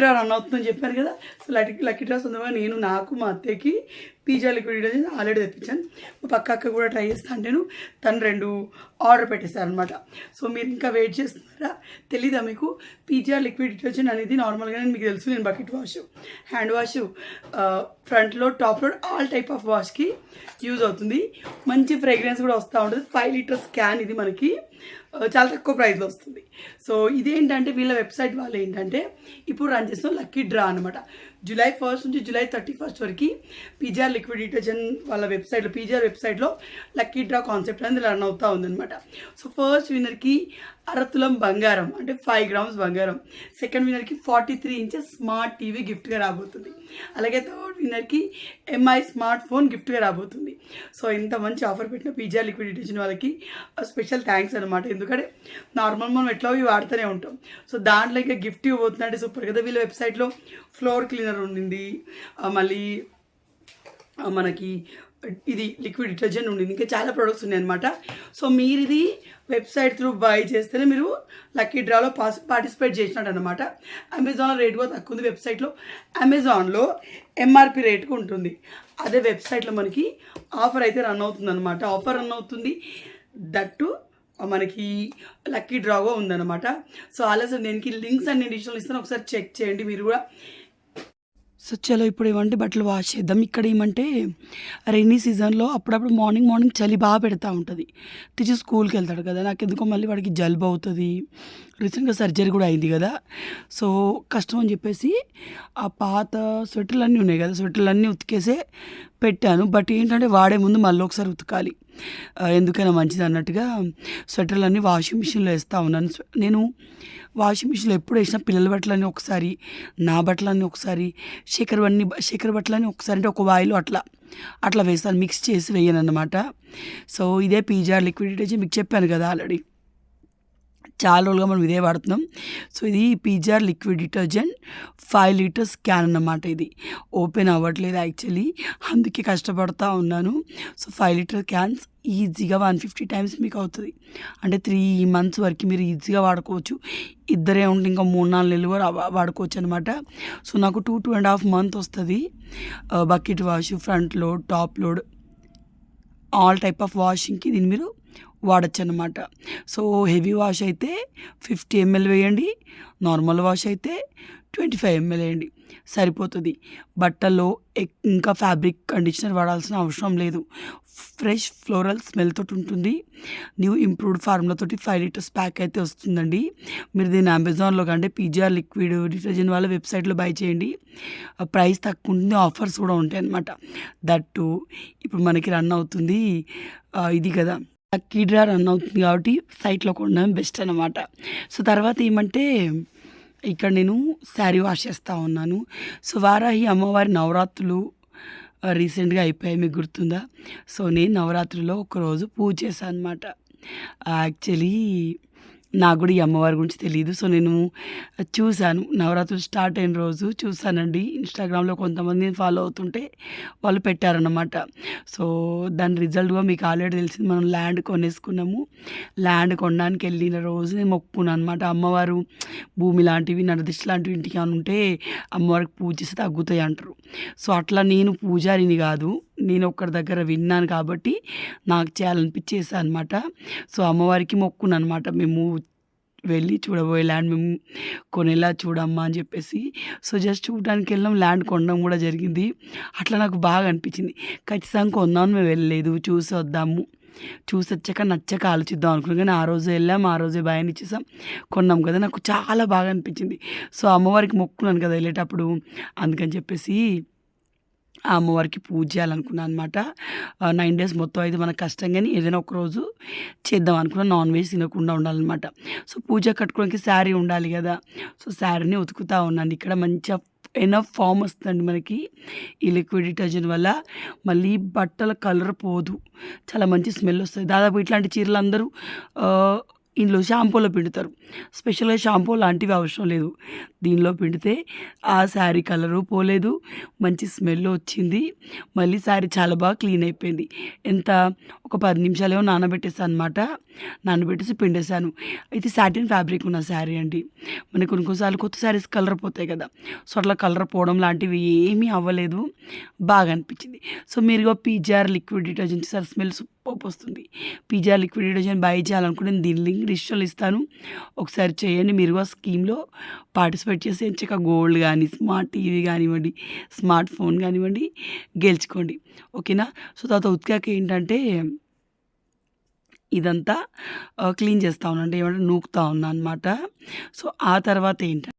Draw run అవుతుందని చెప్పాను కదా. సో లక్కీ లక్కీ డ్రాస్ ఉందా నేను నాకు మా అత్తయ్యకి పిజ్జా లిక్విడ్ డిటర్జెంట్ ఆల్రెడీ తెప్పించాను. మా పక్క అక్క కూడా ట్రై చేస్తా అంటేను తను రెండు ఆర్డర్ పెట్టేశారు అనమాట సో మీరు ఇంకా వెయిట్ చేస్తున్నారా? తెలీదా మీకు? పిజ్జా లిక్విడ్ డిటర్జెంట్ అనేది నార్మల్గా మీకు తెలుసు నేను బకెట్ వాష్ హ్యాండ్ వాష్ ఫ్రంట్లో టాప్లో ఆల్ టైప్ ఆఫ్ వాష్కి యూజ్ అవుతుంది. మంచి ఫ్రేగ్రెన్స్ కూడా వస్తూ ఉంటుంది. ఫైవ్ లీటర్స్ క్యాన్ ఇది మనకి. చాలా తక్కువ ప్రైస్లో వస్తుంది. సో ఇదేంటంటే వీళ్ళ వెబ్సైట్ వాళ్ళు ఏంటంటే ఇప్పుడు రన్ చేస్తున్న లక్కీ డ్రా అనమాట జూలై ఫస్ట్ నుంచి జూలై థర్టీ ఫస్ట్ వరకు పీజీఆర్ లిక్విడ్ డిటర్జెంట్ వాళ్ళ వెబ్సైట్లో పీజీఆర్ వెబ్సైట్లో లక్కీ డ్రా కాన్సెప్ట్ అనేది రన్ అవుతూ ఉందన్నమాట. సో ఫస్ట్ విన్నర్కి అరతులం బంగారం అంటే ఫైవ్ గ్రామ్స్ బంగారం. Second విన్నర్కి forty three inches smart TV గిఫ్ట్గా రాబోతుంది. అలాగే థర్డ్ విన్నర్కి ఎంఐ స్మార్ట్ ఫోన్ గిఫ్ట్గా రాబోతుంది. సో ఇంత మంచి ఆఫర్ పెట్టిన పిజ్జా లిక్విడ్ డిటర్జెంట్ వాళ్ళకి స్పెషల్ థ్యాంక్స్ అనమాట ఎందుకంటే నార్మల్ మనం ఎట్లా ఇవి వాడుతూనే ఉంటాం. సో దాంట్లో ఇంకా గిఫ్ట్ ఇవ్వబోతుందంటే సూపర్ కదా వీళ్ళ వెబ్సైట్లో. ఫ్లోర్ క్లీనర్ ఉండింది. మళ్ళీ మనకి ఇది లిక్విడ్ డిటర్జెంట్ ఉండింది. ఇంకా చాలా ప్రొడక్ట్స్ ఉన్నాయి అనమాట సో మీరు ఇది వెబ్సైట్ త్రూ బై చేస్తేనే మీరు లక్కీ డ్రాలో పాస్ పార్టిసిపేట్ చేసినట్టు అనమాట అమెజాన్లో రేట్ కూడా తక్కువ ఉంది వెబ్సైట్లో అమెజాన్లో ఎంఆర్పి రేట్కి ఉంటుంది. అదే వెబ్సైట్లో మనకి ఆఫర్ అయితే రన్ అవుతుంది అనమాట ఆఫర్ రన్ అవుతుంది దట్టు మనకి లక్కీ డ్రాగో ఉందన్నమాట. సో ఆలస్యం దీనికి లింక్స్ అన్ని డిజిటల్ ఇస్తాను. ఒకసారి చెక్ చేయండి. మీరు కూడా సో చలో ఇప్పుడు ఏమంటే బట్టలు వాష్ చేద్దాం. ఇక్కడ ఏమంటే రైనీ సీజన్లో అప్పుడప్పుడు మార్నింగ్ మార్నింగ్ చలి బాగా పెడతా ఉంటుంది. టీచర్ స్కూల్కి వెళ్తాడు కదా నాకు ఎందుకో మళ్ళీ వాడికి జలుబు అవుతుంది. రీసెంట్గా సర్జరీ కూడా అయింది కదా. సో కష్టం అని చెప్పేసి ఆ పాత స్వెటర్లు అన్నీ ఉన్నాయి కదా స్వెటర్లు అన్నీ ఉతికేసే పెట్టాను. బట్ ఏంటంటే వాడే ముందు మళ్ళీ ఒకసారి ఉతకాలి. ఎందుకైనా మంచిది అన్నట్టుగా స్వెటర్లు అన్నీ వాషింగ్ మిషన్లో వేస్తూ ఉన్నాను. నేను వాషింగ్ మిషన్లో ఎప్పుడు వేసిన పిల్లల బట్టలన్నీ ఒకసారి నా బట్టలన్నీ ఒకసారి శేఖర్ అన్ని శేఖర్ బట్టలన్నీ ఒకసారి అంటే ఒక వాయిల్ అట్లా అట్లా వేస్తాను. మిక్స్ చేసి వేయను అన్నమాట సో ఇదే పీజార్ లిక్విడ్ డిటర్జెంట్ మీకు చెప్పాను కదా ఆల్రెడీ. చాలా రోజులుగా మనం ఇదే వాడుతున్నాం. సో ఇది PGR liquid detergent five litres can అన్నమాట ఇది. ఓపెన్ అవ్వట్లేదు యాక్చువల్లీ. అందుకే కష్టపడతా ఉన్నాను. సో ఫైవ్ లీటర్ క్యాన్స్ ఈజీగా వన్ ఫిఫ్టీ టైమ్స్ మీకు అవుతుంది. అంటే త్రీ మంత్స్ వరకు మీరు ఈజీగా వాడుకోవచ్చు. ఇద్దరే ఉంటే ఇంకా మూడు నాలుగు నెలలు కూడా వాడుకోవచ్చు అనమాట సో నాకు two two and half month వస్తుంది. Bucket wash front load top load all type of వాషింగ్కి దీన్ని మీరు వాడచ్చు అనమాట సో హెవీ వాష్ అయితే ఫిఫ్టీ ఎంఎల్ వేయండి నార్మల్ వాష్ అయితే ట్వంటీ ఫైవ్ ఎంఎల్ వేయండి సరిపోతుంది. బట్టల్లో ఇంకా ఫ్యాబ్రిక్ కండిషనర్ వాడాల్సిన అవసరం లేదు. ఫ్రెష్ ఫ్లోరల్ స్మెల్తో ఉంటుంది. న్యూ ఇంప్రూవ్డ్ ఫార్ములాతోటి ఫైవ్ లీటర్స్ ప్యాక్ అయితే వస్తుందండి. మీరు దీన్ని అమెజాన్లో కంటే పీజీఆర్ లిక్విడ్ డిటర్జెంట్ వాళ్ళ వెబ్సైట్లో బై చేయండి. ప్రైస్ తక్కువ ఉంటుంది ఆఫర్స్ కూడా ఉంటాయి అన్నమాట దట్టు ఇప్పుడు మనకి రన్ అవుతుంది. ఇది కదా. లక్కీ డ్రా రన్ అవుతుంది కాబట్టి సైట్లో కొనడం బెస్ట్ అనమాట సో తర్వాత ఏమంటే ఇక్కడ నేను శారీ వాష్ చేస్తూ ఉన్నాను. సో వారాహి అమ్మవారి నవరాత్రులు రీసెంట్గా అయిపోయాయి మీకు గుర్తుందా? సో నేను నవరాత్రిలో ఒకరోజు పూజ చేశాను అనమాట యాక్చువల్లీ నాకు కూడా ఈ అమ్మవారి గురించి తెలియదు సో నేను చూశాను. నవరాత్రులు స్టార్ట్ అయిన రోజు చూశానండి. ఇన్స్టాగ్రామ్లో కొంతమంది ఫాలో అవుతుంటే వాళ్ళు పెట్టారన్నమాట. సో దాని రిజల్ట్గా మీకు ఆల్రెడీ తెలిసింది. మనం ల్యాండ్ కొనేసుకున్నాము. ల్యాండ్ కొనడానికి వెళ్ళిన రోజు నేను మొక్కుకున్నాను అనమాట అమ్మవారు భూమి లాంటివి నడదిష్టి లాంటివి ఇంటికి అని ఉంటే అమ్మవారికి పూజ తగ్గుతాయి అంటారు. సో అట్లా నేను పూజారిని కాదు. నేను ఒక్కరి దగ్గర విన్నాను కాబట్టి నాకు చేయాలనిపించేసా అనమాట సో అమ్మవారికి మొక్కున్నాను అనమాట మేము వెళ్ళి చూడబోయే ల్యాండ్ మేము కొనేలా చూడమ్మా అని చెప్పేసి సో జస్ట్ చూడడానికి వెళ్ళాం ల్యాండ్ కొనడం కూడా జరిగింది. అట్లా నాకు బాగా అనిపించింది. ఖచ్చితంగా కొందామని మేము వెళ్ళలేదు చూసి వద్దాము. చూసి వచ్చాక నచ్చక ఆలోచిద్దాం అనుకున్నాం కానీ ఆ రోజు వెళ్ళాం ఆ రోజే భయాన్ని ఇచ్చేసాం కొన్నాం కదా. నాకు చాలా బాగా అనిపించింది. సో అమ్మవారికి మొక్కున్నాను కదా వెళ్ళేటప్పుడు అందుకని చెప్పేసి ఆ అమ్మవారికి పూజ చేయాలనుకున్నాను అనమాట నైన్ డేస్ మొత్తం అయితే మనకు కష్టం కానీ ఏదైనా ఒక రోజు చేద్దాం అనుకున్నా నాన్ వెజ్ తినకుండా ఉండాలన్నమాట. సో పూజ కట్టుకోవడానికి శారీ ఉండాలి కదా. సో శారీని ఉతుకుతూ ఉన్నాను. ఇక్కడ మంచిగా ఎనఫ్ ఫామ్ వస్తుందండి మనకి. ఈ లిక్విడ్ డిటర్జెంట్ వల్ల మళ్ళీ బట్టల కలర్ పోదు. చాలా మంచి స్మెల్ వస్తుంది. దాదాపు ఇట్లాంటి చీరలు అందరూ ఇంట్లో ఇందులో షాంపూలో పిండుతారు. స్పెషల్గా షాంపూ లాంటివి అవసరం లేదు. దీనిలో పిండితే ఆ శారీ కలరు పోలేదు. మంచి స్మెల్ వచ్చింది. మళ్ళీ శారీ చాలా బాగా క్లీన్ అయిపోయింది. ఎంత? ఒక పది నిమిషాలేమో నానబెట్టేసాను అనమాట నానబెట్టేసి పిండేశాను. అయితే సాటిన్ ఫ్యాబ్రిక్ ఉన్న శారీ అండి. మనకి కొన్ని కొన్నిసార్లు కొత్త శారీస్ కలర్ పోతాయి కదా. సో అట్లా కలర్ పోవడం లాంటివి ఏమీ అవ్వలేదు. బాగా అనిపించింది. సో మీరుగా PGR liquid detergent sir smell పోపు వస్తుంది పిజ్జా లిక్విడ్ డిటర్జెంట్ బై చేయాలనుకుంటే నేను దీని లింక్ డిజిటల్ ఇస్తాను. ఒకసారి చేయండి. మీరు ఆ స్కీమ్లో పార్టిసిపేట్ చేసి ఎంచక గోల్డ్ కానీ స్మార్ట్ టీవీ కానివ్వండి స్మార్ట్ ఫోన్ కానివ్వండి గెలుచుకోండి. ఓకేనా? సో తర్వాత ఉతికాక ఏంటంటే ఇదంతా క్లీన్ చేస్తూ ఉన్నాను అంటే ఏమంటే నూకుతా ఉన్నా అనమాట సో ఆ తర్వాత ఏంటంటే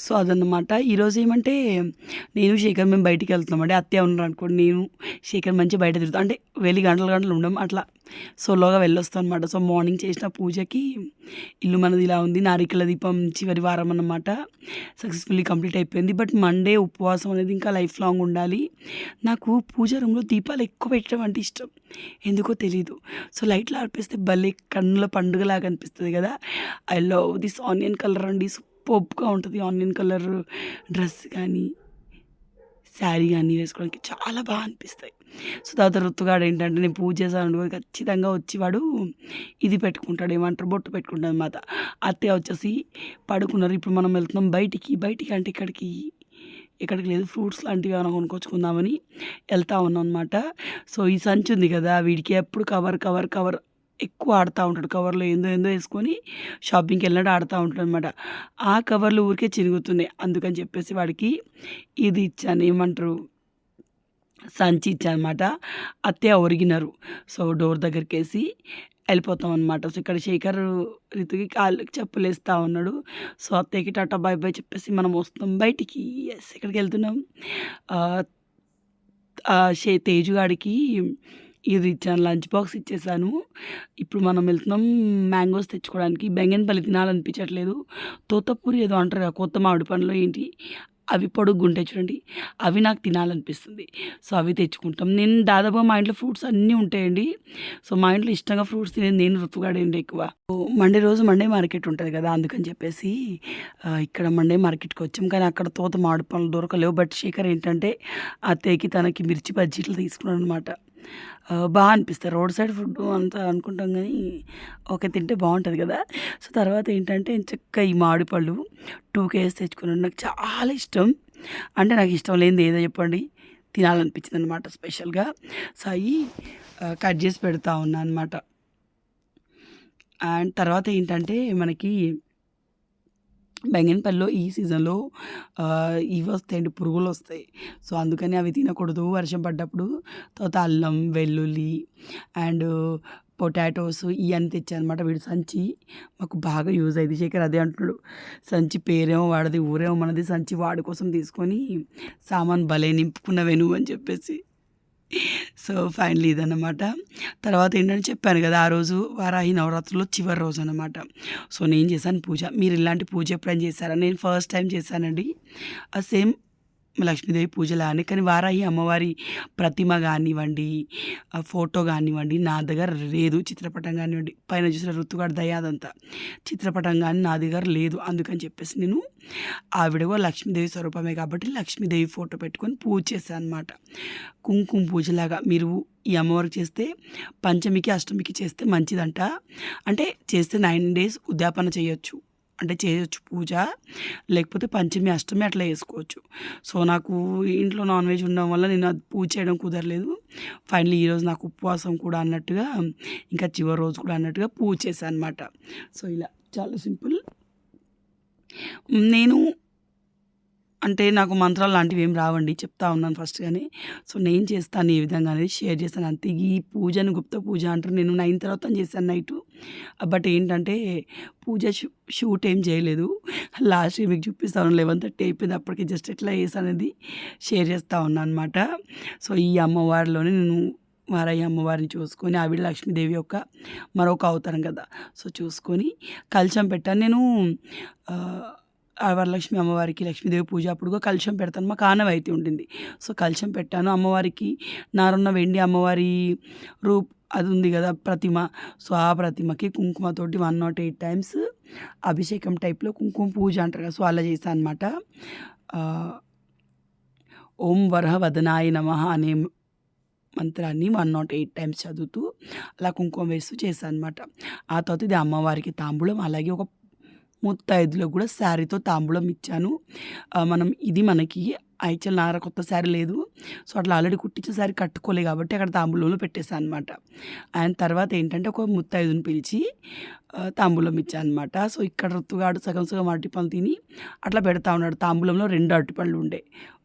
సో అదన్నమాట. ఈరోజు ఏమంటే నేను శేఖర్ మేము బయటికి వెళ్తున్నాం అంటే అత్తే ఉన్నారు అనుకోండి నేను శేఖర్ మంచి బయట తిరుగుతాం అంటే వెళ్ళి గంటలు గంటలు ఉండం అట్లా. సోలోగా వెళ్ళొస్తాం అనమాట సో మార్నింగ్ చేసిన పూజకి ఇల్లు మనది ఇలా ఉంది. నారికల దీపం చివరి వారం అన్నమాట. సక్సెస్ఫుల్లీ కంప్లీట్ అయిపోయింది. బట్ మండే ఉపవాసం అనేది ఇంకా లైఫ్ లాంగ్ ఉండాలి. నాకు పూజ రూమ్లో దీపాలు ఎక్కువ పెట్టడం అంటే ఇష్టం. ఎందుకో తెలీదు. సో లైట్లు ఆర్పేస్తే భలే కన్నుల పండుగలాగా అనిపిస్తుంది కదా. I love this onion colour అండి. సూపర్గా ఉంటుంది. ఆనియన్ కలర్ డ్రెస్ కానీ శారీ కానీ వేసుకోవడానికి చాలా బాగా అనిపిస్తాయి. సో తర్వాత ఋతుగాడు ఏంటంటే నేను పూజ చేశాను అనుకో ఖచ్చితంగా వచ్చి వాడు ఇది పెట్టుకుంటాడు ఏమంటారు? బొట్టు పెట్టుకుంటాడు అనమాట అత్తయ్య వచ్చేసి పడుకున్నారు. ఇప్పుడు మనం వెళ్తున్నాం బయటికి బయటికి అంటే ఇక్కడికి ఇక్కడికి లేదు. ఫ్రూట్స్ లాంటివి ఏమైనా కొనుక్కొచ్చుకుందామని వెళ్తా ఉన్నాం అనమాట సో ఈ సంచి ఉంది కదా వీడికి ఎప్పుడు కవర్ కవర్ కవర్ ఎక్కువ ఆడుతూ ఉంటాడు. కవర్లో ఏందో ఏందో వేసుకొని షాపింగ్కి వెళ్ళినట్టు ఆడుతూ ఉంటాడు అనమాట ఆ కవర్లు ఊరికే చిరుగుతున్నాయి అందుకని చెప్పేసి వాడికి ఇది ఇచ్చాను. ఏమంటారు? సంచి ఇచ్చానమాట అత్తయ్య ఒరిగినారు. సో డోర్ దగ్గరికి వేసి వెళ్ళిపోతాం అనమాట సో ఇక్కడ శేఖర్ రితుకి కాళ్ళకి చెప్పులు వేస్తూ ఉన్నాడు. సో అత్తయ్యకి టాటా బాయ్ బాయ్ చెప్పేసి మనం వస్తాం బయటికి. ఎస్ ఎక్కడికి వెళ్తున్నాం? షే తేజుగాడికి ఇది ఇచ్చాను లంచ్ బాక్స్ ఇచ్చేసాను. ఇప్పుడు మనం వెళ్తున్నాం మ్యాంగోస్ తెచ్చుకోవడానికి. బెంగన్పల్లి తినాలనిపించట్లేదు. తోతపూరి ఏదో అంటారు కదా కొత్త మామిడి పండ్లు ఏంటి? అవి పొడుగ్గా చూడండి. అవి నాకు తినాలనిపిస్తుంది. సో అవి తెచ్చుకుంటాం. నేను దాదాపు మా ఇంట్లో ఫ్రూట్స్ అన్నీ ఉంటాయండి. సో మా ఇంట్లో ఇష్టంగా ఫ్రూట్స్ తినేది నేను రుతుగాడండి ఎక్కువ. మండే రోజు మండే మార్కెట్ ఉంటుంది కదా అందుకని చెప్పేసి ఇక్కడ మండే మార్కెట్కి వచ్చాం. కానీ అక్కడ తోత మామిడి పండ్లు దొరకలేవు. బట్ శేఖర్ ఏంటంటే అత్తయ్యకి తనకి మిర్చి బజ్జీట్లు తీసుకున్నాను అనమాట బాగా అనిపిస్తాయి రోడ్ సైడ్ ఫుడ్ అంతా అనుకుంటాం కానీ ఓకే తింటే బాగుంటుంది కదా. సో తర్వాత ఏంటంటే చక్కగా ఈ మామిడి పళ్ళు టూ కేజీస్ తెచ్చుకున్నాను. నాకు చాలా ఇష్టం. అంటే నాకు ఇష్టం లేనిది ఏదో చెప్పండి. తినాలనిపించింది అనమాట స్పెషల్గా. సో అవి కట్ చేసి పెడతా ఉన్నా అనమాట అండ్ తర్వాత ఏంటంటే మనకి బెంగన్పల్లిలో ఈ సీజన్లో ఇవి వస్తాయండి పురుగులు వస్తాయి సో అందుకని అవి తినకూడదు. వర్షం పడ్డప్పుడు తర్వాత అల్లం వెల్లుల్లి అండ్ పొటాటోస్ ఇవన్నీ తెచ్చానమాట వీడు సంచి. మాకు బాగా యూజ్ అయింది శేఖర్ అదే అంటున్నాడు. సంచి పేరేమో వాడది ఊరేమో మనది సంచి వాడి కోసం తీసుకొని సామాన్ భలే నింపుకున్నవే నువ్వు అని చెప్పేసి. సో ఫైనలీ ఇదన్నమాట. తర్వాత ఏంటంటే చెప్పాను కదా ఆ రోజు వారాహి నవరాత్రుల్లో చివరి రోజు అనమాట సో నేను చేశాను పూజ. మీరు ఇలాంటి పూజ ఎప్పుడైనా చేశారా? నేను ఫస్ట్ టైం చేశానండి. ఆ సేమ్ లక్ష్మీదేవి పూజలానే కానీ వారాహి అమ్మవారి ప్రతిమ కానివ్వండి ఫోటో కానివ్వండి నా దగ్గర లేదు. చిత్రపటం కానివ్వండి పైన చూసిన ఋతుగాడు దయాదంతా చిత్రపటం కానీ నా దగ్గర లేదు అందుకని చెప్పేసి నేను ఆవిడ కూడా లక్ష్మీదేవి స్వరూపమే కాబట్టి లక్ష్మీదేవి ఫోటో పెట్టుకొని పూజ చేశాను అనమాట కుంకుమ పూజలాగా మీరు ఈ అమ్మవారికి చేస్తే పంచమికి అష్టమికి చేస్తే మంచిదంట. అంటే చేస్తే నైన్ డేస్ ఉద్యాపన చేయొచ్చు. అంటే చేయొచ్చు పూజ లేకపోతే పంచమి అష్టమి అట్లా చేసుకోవచ్చు. సో నాకు ఇంట్లో నాన్ వెజ్ ఉండడం వల్ల నేను అది పూజ చేయడం కుదరలేదు. ఫైనలీ ఈరోజు నాకు ఉపవాసం కూడా అన్నట్టుగా ఇంకా చివరి రోజు కూడా అన్నట్టుగా పూజ చేశాను అనమాట సో ఇలా చాలా సింపుల్. నేను అంటే నాకు మంత్రాలు లాంటివి ఏం రావండి చెప్తా ఉన్నాను ఫస్ట్ కానీ సో నేను చేస్తాను ఏ విధంగా అనేది షేర్ చేస్తాను. అంతే ఈ పూజను గుప్త పూజ అంటారు. నేను నైన్ తర్వాత చేశాను నైట్. బట్ ఏంటంటే పూజ షూ- షూట్ ఏం చేయలేదు. లాస్ట్ మీకు చూపిస్తాను లెవెన్ థర్టీ అయిపోయింది. అప్పటికి జస్ట్ ఎట్లా చేస్తాను అనేది షేర్ చేస్తూ ఉన్నాను అనమాట సో ఈ అమ్మవారిలోనే నేను వారయ్య అమ్మవారిని చూసుకొని ఆవిడ లక్ష్మీదేవి యొక్క మరొక అవతారం కదా. సో చూసుకొని కలశం పెట్టాను. నేను వరలక్ష్మి అమ్మవారికి లక్ష్మీదేవి పూజ అప్పుడు కలుషం పెడతాను. మాకు ఆనవాయితీ ఉండింది. సో కలుషం పెట్టాను. అమ్మవారికి నారున్న వెండి అమ్మవారి రూప్ అది ఉంది కదా ప్రతిమ. సో ఆ ప్రతిమకి కుంకుమతోటి వన్ నాట్ ఎయిట్ టైమ్స్ అభిషేకం టైప్లో కుంకుమ పూజ అంటారు కదా సో అలా చేశాను అనమాట ఓం వరహ వదనాయ నమ అనే మంత్రాన్ని వన్ నాట్ ఎయిట్ టైమ్స్ చదువుతూ అలా కుంకుమ వేస్తూ చేశాను అనమాట ఆ తర్వాత ఇది అమ్మవారికి తాంబూలం అలాగే ఒక ముత్తైదులకు కూడా శారీతో తాంబూలం ఇచ్చాను. మనం ఇది మనకి ఐచల్ నార కొత్త శారీ లేదు. సో అట్లా ఆల్రెడీ కుట్టించిన శారీ కట్టుకోలే కాబట్టి అక్కడ తాంబూలంలో పెట్టేశాను అనమాట ఆయన తర్వాత ఏంటంటే ఒక ముత్తైదుని పిలిచి తాంబూలం ఇచ్చాను అనమాట సో ఇక్కడ రుతుగాడు సగం సగం అరటిపళ్ళు తిని అట్లా పెడతా ఉన్నాడు. తాంబూలంలో రెండు అరటిపళ్ళు ఉండే.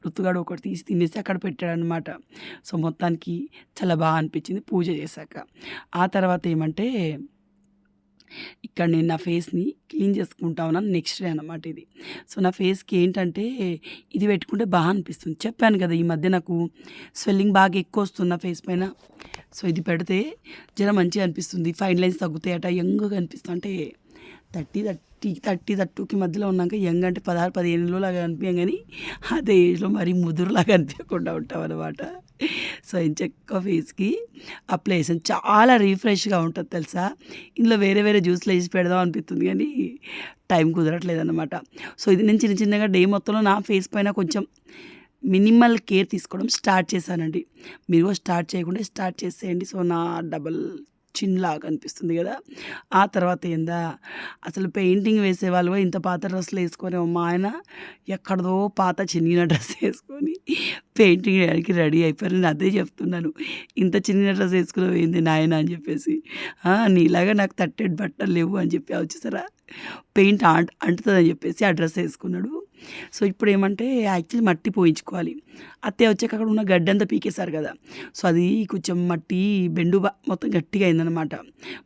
రుతుగాడు ఒకటి తీసి తినేసి అక్కడ పెట్టాడు అనమాట సో మొత్తానికి చాలా బాగా అనిపించింది పూజ చేశాక. ఆ తర్వాత ఏమంటే ఇక్కడ నేను నా ఫేస్ని క్లీన్ చేసుకుంటా ఉన్నాను నెక్స్ట్ డే అనమాట ఇది. సో నా ఫేస్కి ఏంటంటే ఇది పెట్టుకుంటే బాగా అనిపిస్తుంది. చెప్పాను కదా ఈ మధ్య నాకు స్వెల్లింగ్ బాగా ఎక్కువ వస్తుంది నా ఫేస్ పైన. సో ఇది పెడితే జర మంచిగా అనిపిస్తుంది. ఫైన్ లైన్స్ తగ్గుతాయట యంగ్గా అనిపిస్తుంది అంటే థర్టీ థర్టీ థర్టీ థర్టీకి మధ్యలో ఉన్నాక యంగ్ అంటే పదహారు పదిహేనులో లాగా అనిపించాం కానీ అదే ఏజ్లో మరీ ముదురులాగా అనిపించకుండా ఉంటాం అనమాట సో ఇంచెక్క ఫేస్కి అప్లై చేసాను చాలా రీఫ్రెష్గా ఉంటుంది తెలుసా? ఇందులో వేరే వేరే జ్యూస్లు వేసి పెడదాం అనిపిస్తుంది కానీ టైం కుదరట్లేదు అనమాట సో ఇది నేను చిన్న చిన్నగా డే మొత్తంలో నా ఫేస్ పైన కొంచెం మినిమల్ కేర్ తీసుకోవడం స్టార్ట్ చేశానండి. మీరు స్టార్ట్ చేయకుండా స్టార్ట్ చేసేయండి. సో నా డబల్ చిన్నలాగా అనిపిస్తుంది కదా. ఆ తర్వాత ఏందా? అసలు పెయింటింగ్ వేసేవాళ్ళు ఇంత పాత డ్రెస్సులు వేసుకొని మా ఆయన ఎక్కడదో పాత చిన్న డ్రెస్ వేసుకొని పెయింటింగ్ వేయడానికి రెడీ అయిపోయారు. నేను అదే చెప్తున్నాను. ఇంత చిన్న డ్రెస్ వేసుకున్నావు ఏంది నాయన? అని చెప్పేసి. నీలాగా నాకు తట్టెడ్ బట్టలు లేవు అని చెప్పి వచ్చేసారా పెయింట్ అంట అంటుతుందని చెప్పేసి ఆ డ్రెస్ వేసుకున్నాడు. సో ఇప్పుడు ఏమంటే యాక్చువల్లీ మట్టి పోయించుకోవాలి. అత్తయ్య వచ్చాక అక్కడ ఉన్న గడ్డి అంతా పీకేశారు కదా. సో అది కొంచెం మట్టి బెండు మొత్తం గట్టిగా అయిందనమాట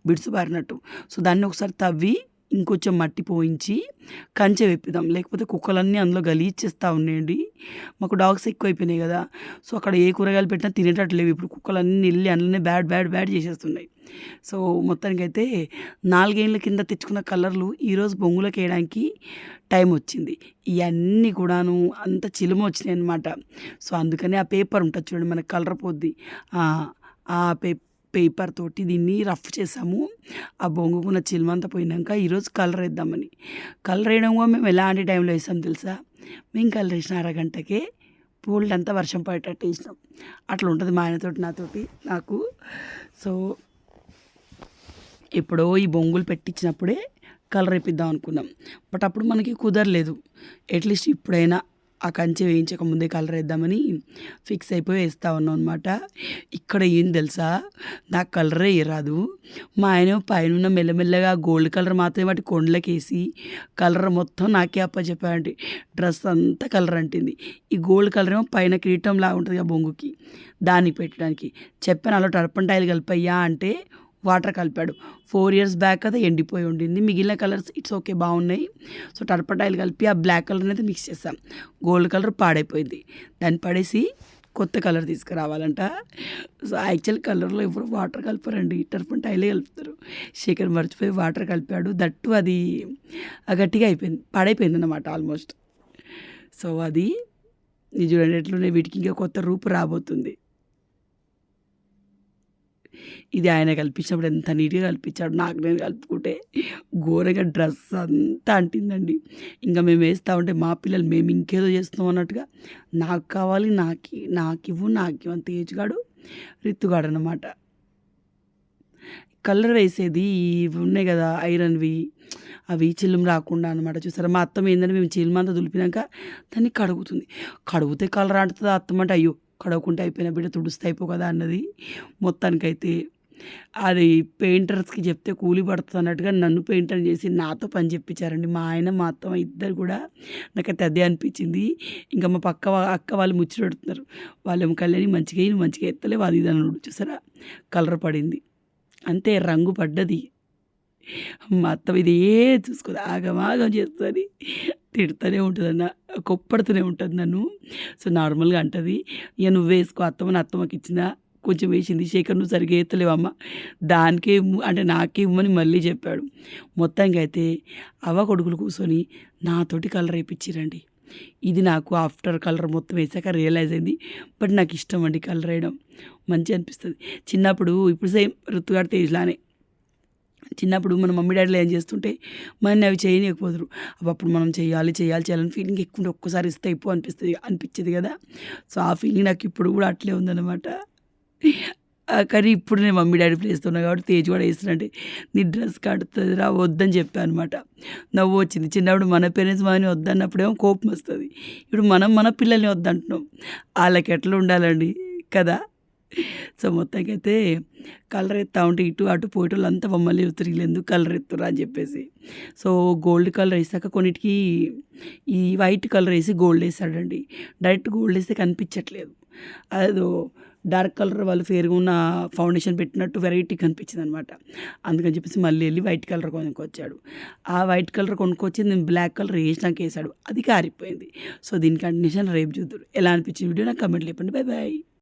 బిడుసు బారినట్టు. సో దాన్ని ఒకసారి తవ్వి ఇంకొంచెం మట్టి పోయించి కంచె వెప్పిదాం. లేకపోతే కుక్కలన్నీ అందులో గలీచేస్తూ ఉండేవి మాకు డాగ్స్ ఎక్కువైపోయినాయి కదా. సో అక్కడ ఏ కూరగాయలు పెట్టినా తినేటట్టు లేవు. ఇప్పుడు కుక్కలన్నీ వెళ్ళి అందులోనే బ్యాడ్ బ్యాడ్ బ్యాడ్ చేసేస్తున్నాయి. సో మొత్తానికైతే నాలుగేళ్ళ కింద తెచ్చుకున్న కలర్లు ఈరోజు బొంగులకు వేయడానికి టైం వచ్చింది. ఇవన్నీ కూడాను అంత చిలుమ వచ్చినాయి అనమాట సో అందుకని ఆ పేపర్ ఉంటుంది చూడండి మనకి కలర్ పోద్ది. ఆ, పేపర్ పేపర్ తోటి దీన్ని రఫ్ చేసాము ఆ బొంగుకున్న చిల్మంతా పోయినాక ఈరోజు కలర్ వేద్దామని. కలర్ వేయడం కూడా మేము ఎలాంటి టైంలో వేసాం తెలుసా? మేము కలర్ వేసిన అరగంటకే పూలు అంతా వర్షం పడేటట్టు వేసినాం. అట్లా ఉంటుంది మా ఆయనతోటి నాతోటి నాకు. సో ఎప్పుడో ఈ బొంగులు పెట్టించినప్పుడే కలర్ వేపిద్దాం అనుకున్నాం. బట్ అప్పుడు మనకి కుదరలేదు. అట్లీస్ట్ ఇప్పుడైనా ఆ కంచె వేయించక ముందే కలర్ వేద్దామని ఫిక్స్ అయిపోయి వేస్తా ఉన్నాం అనమాట ఇక్కడ ఏం తెలుసా? నాకు కలరే రాదు. మా ఆయన పైన మెల్లమెల్లగా గోల్డ్ కలర్ మాత్రమే వాటి కొండలకి వేసి కలర్ మొత్తం నాకే అప్ప చెప్పాడంటే డ్రెస్ అంతా కలర్ అంటింది. ఈ గోల్డ్ కలర్ ఏమో పైన కిరీటం లాగా ఉంటుంది ఆ బొంగుకి. దానికి పెట్టడానికి. చెప్పాను అలా టైల్ కలిపయ్యా అంటే వాటర్ కలిపాడు. ఫోర్ ఇయర్స్ బ్యాక్ అది ఎండిపోయి ఉండింది. మిగిలిన కలర్స్ ఇట్స్ ఓకే బాగున్నాయి. సో టర్పటాయిల్ కలిపి ఆ బ్లాక్ కలర్ అయితే మిక్స్ చేస్తాం గోల్డ్ కలర్ పాడైపోయింది. దాన్ని పడేసి కొత్త కలర్ తీసుకురావాలంట. సో యాక్చువల్ కలర్లో ఎవరు వాటర్ కలపరండి. టైలే కలుపుతారు. శేఖర్ మర్చిపోయి వాటర్ కలిపాడు. దట్టు అది ఆ గట్టిగా అయిపోయింది. పాడైపోయింది అన్నమాట ఆల్మోస్ట్ సో అది ఇది చూడండి ఎట్లున్నాయి. వీటికి ఇంకా కొత్త రూపు రాబోతుంది. ఇది ఆయన కల్పించినప్పుడు ఎంత నీట్గా కల్పించాడు. నాకు నేను కలుపుకుంటే ఘోరగా డ్రెస్ అంతా అంటిందండి. ఇంకా మేము వేస్తూ ఉంటే మా పిల్లలు మేము ఇంకేదో చేస్తున్నాం అన్నట్టుగా నాకు కావాలి నాకు నాకు ఇవ్వు నాకు ఇవ్వు అని తేజుగాడు రిత్తుగాడు అనమాట కలర్ వేసేది ఇవి ఉన్నాయి కదా ఐరన్వి. అవి చిల్లుం రాకుండా అనమాట చూసారా? మా అత్తమ్మ ఏంటంటే మేము చిల్లుమంతా దులిపినాక దాన్ని కడుగుతుంది. కడుగుతే కలర్ అంటుంది అత్తమ్మ అంటే అయ్యో కడవకుంటే అయిపోయిన బిడ్డ తుడుస్తే అయిపో కదా అన్నది. మొత్తానికైతే అది పెయింటర్స్కి చెప్తే కూలి పడుతుంది అన్నట్టుగా నన్ను పెయింటర్ చేసి నాతో పని చెప్పించారండి. మా ఆయన మా అత్తమ్మ ఇద్దరు కూడా నాకైతే అదే అనిపించింది. ఇంకా మా పక్క అక్క వాళ్ళు ముచ్చట పెడుతున్నారు. వాళ్ళేమో కళ్యాణి మంచిగా నువ్వు మంచిగా ఎత్తలేవు అది ఇది అన్నాడు. చూసారా? కలర్ పడింది. అంతే రంగు పడ్డది. మా అత్త ఇది ఏ చూసుకోదు. ఆగమాగం చేస్తుంది తిడుతూనే ఉంటుంది అన్న కొప్పడుతూనే ఉంటుంది నన్ను. సో నార్మల్గా అంటుంది ఇక నువ్వు వేసుకో అత్తమ్మ అత్తమ్మకి ఇచ్చిన కొంచెం వేసింది శేఖర్ నువ్వు సరిగ్గా ఎత్తలేవమ్మ. దానికే అంటే నాకే ఇమ్మని మళ్ళీ చెప్పాడు. మొత్తానికి అయితే అవ్వ కొడుకులు కూర్చొని నాతోటి కలర్ వేయించిరండి ఇది నాకు ఆఫ్టర్ కలర్ మొత్తం వేసాక రియలైజ్ అయింది. బట్ నాకు ఇష్టం అండి కలర్ వేయడం. మంచిగా అనిపిస్తుంది. చిన్నప్పుడు ఇప్పుడు సేమ్ ఋతుగాడి తేజ్లానే చిన్నప్పుడు మన మమ్మీ డాడీలు ఏం చేస్తుంటే మన అవి చేయలేకపోదురు అప్పుడు మనం చేయాలి చేయాలి చేయాలని ఫీలింగ్ ఎక్కువ ఒక్కసారి ఇస్తే ఎక్కువ అనిపిస్తుంది అనిపించేది కదా. సో ఆ ఫీలింగ్ నాకు ఇప్పుడు కూడా అట్లే ఉందన్నమాట. కానీ ఇప్పుడు నేను మమ్మీ డాడీ ప్లేస్ ఉన్నా కాబట్టి తేజ్ కూడా వేస్తున్నాంటే నీ డ్రెస్ కడుతుందిరా వద్దని చెప్పాను అనమాట నవ్వు వచ్చింది. చిన్నప్పుడు మన పేరెంట్స్ మనని వద్దన్నప్పుడేమో కోపం వస్తుంది. ఇప్పుడు మనం మన పిల్లల్ని వద్దంటున్నాం. వాళ్ళకి ఎట్లా ఉండాలండి? కదా. సో మొత్తానికి అయితే కలర్ ఎత్తా ఉంటే ఇటు అటు పోయేటోళ్ళు అంతా మమ్మల్ని తిరిగి కలర్ ఎత్తురా అని చెప్పేసి. సో గోల్డ్ కలర్ వేసాక కొన్నిటికి ఈ వైట్ కలర్ వేసి గోల్డ్ వేసాడండి. డైరెక్ట్ గోల్డ్ వేస్తే కనిపించట్లేదు. అదో డార్క్ కలర్ వాళ్ళు ఫేర్గా ఉన్న ఫౌండేషన్ పెట్టినట్టు వెరైటీ కనిపించింది అనమాట అందుకని చెప్పేసి మళ్ళీ వెళ్ళి వైట్ కలర్ కొనుక్కొచ్చాడు. ఆ వైట్ కలర్ కొనుక్కొచ్చి నేను బ్లాక్ కలర్ వేసినాక వేసాడు. అది కారిపోయింది. సో దీని కంటిన్యూషన్ రేపు చూద్దరు. ఎలా అనిపించింది వీడియో నాకు కమెంట్లు చెప్పండి బాయ్ బాయ్